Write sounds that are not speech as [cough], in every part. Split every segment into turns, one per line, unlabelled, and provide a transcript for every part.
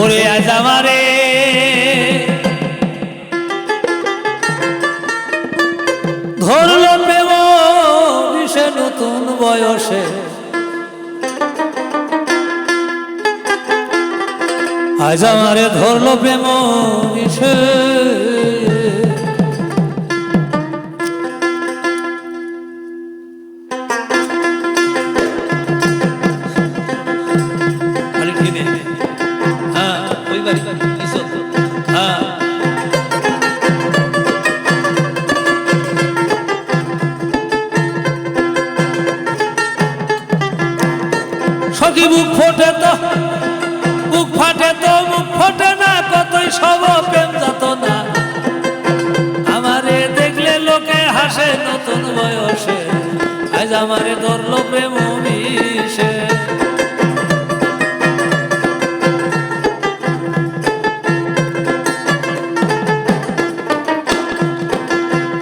ওরে [laughs] আজ আমারে। ধরল প্রেম বিষে নতুন বয়সে। আজ আমারে ধরল প্রেম বিষে বাড়ি হ্যাঁ। সখী বুক ফোটে তো বুক ফাটে তো, মুখ ফোটে না, কতই সব প্রেম যত না আমারে দেখলে লোকে হাসে নতুন বয়সে, আজ আমারে ধরলো প্রেম বিষে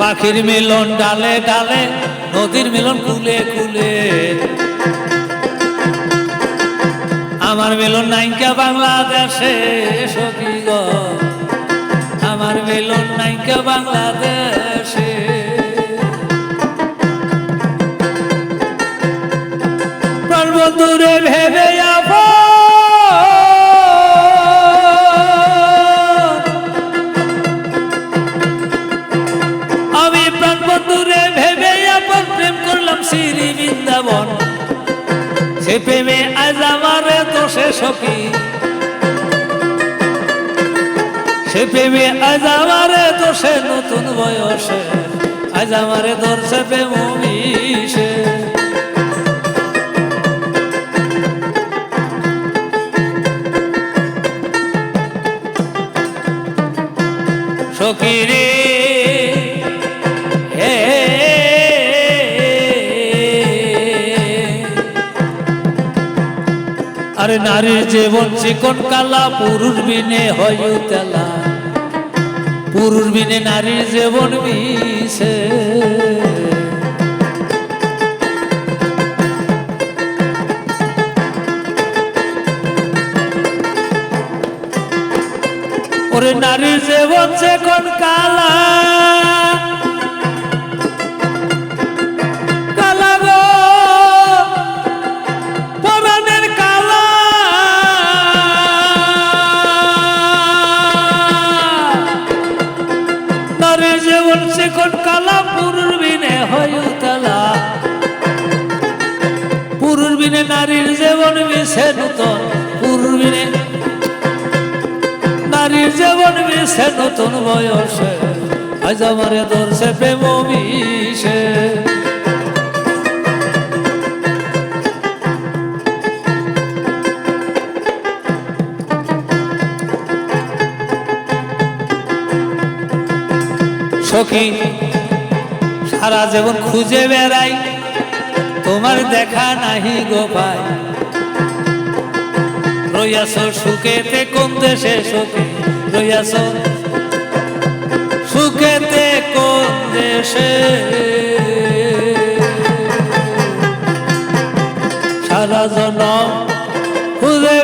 পাখির মিলন ডালে ডালে, নদীর মিলন কুলে কুলে আমার মিলন নাইকা বাংলাদেশে, সখী আমার মিলন নাইকা বাংলাদেশে। সে প্রেমে আজ আমার দোষে সখী। সে প্রেমে আজ আমার দোষে নতুন বয়সে, আজ আমারে ধরছে প্রেম বিষে সখী রে আরে নারীর জীবন চিকন কালা, পুরুষ বিনে হয় তেলা। পুরুষ বিনে নারীর জীবন মিশে। ওরে নারীর জীবন চিকন কালা। জীবন শিখন কালা পুরুষ হয়তলা হয় তালা। নারীর জীবন মিশে নূতন পুরুষ নারীর জীবন মিশে নতুন বয়সে আজ আমারে ধরছে প্রেম মিশে। সখী সারা জীবন খুঁজে বেড়াই, তোমার দেখা নাহি গো পাই রইয়াছ সুখেতে, কোন দেশে সখী? রইয়াছ সুখেতে, কোন দেশে? সারা জনম খুঁজে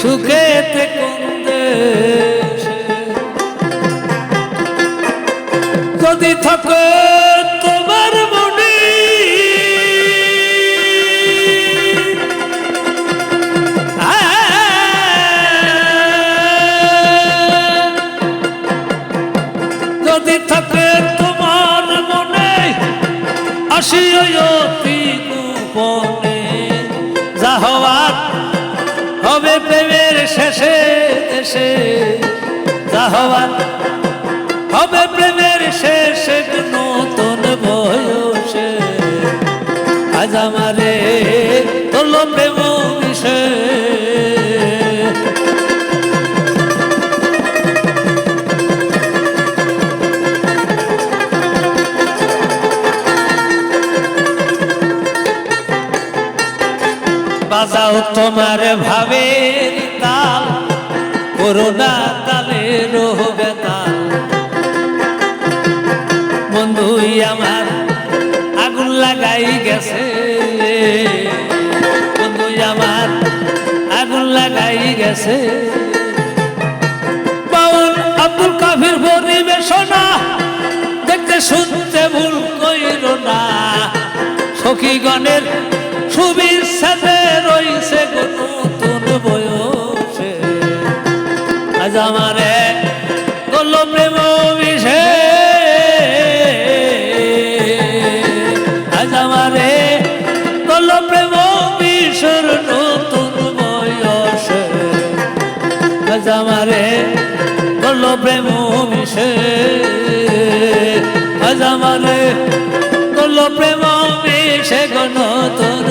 সুখেতে কোন যদি থাকে দেশে যা হওয়ার হবে প্রেমের শেষে নতুন বয়সে। আজ আমারে তোলো প্রেম বিষে বাজাও তোমার ভাবের তাল করোনা তাল বন্ধুই আমার আগুন লাগাই গেছে। বন্ধুই আমার আগুন লাগাই গেছে। আব্দুল কাফির পরিবেশনা, দেখতে শুনতে ভুল কইর না। সখীগণের সুবীর আমারে গল প্রেম বিষে আজ আমারে গল প্রেম বিষর নতুন বয়সে। আজ আমারে গল প্রেম বিষে আজ আমারে গল প্রেম বিষে গো নতুন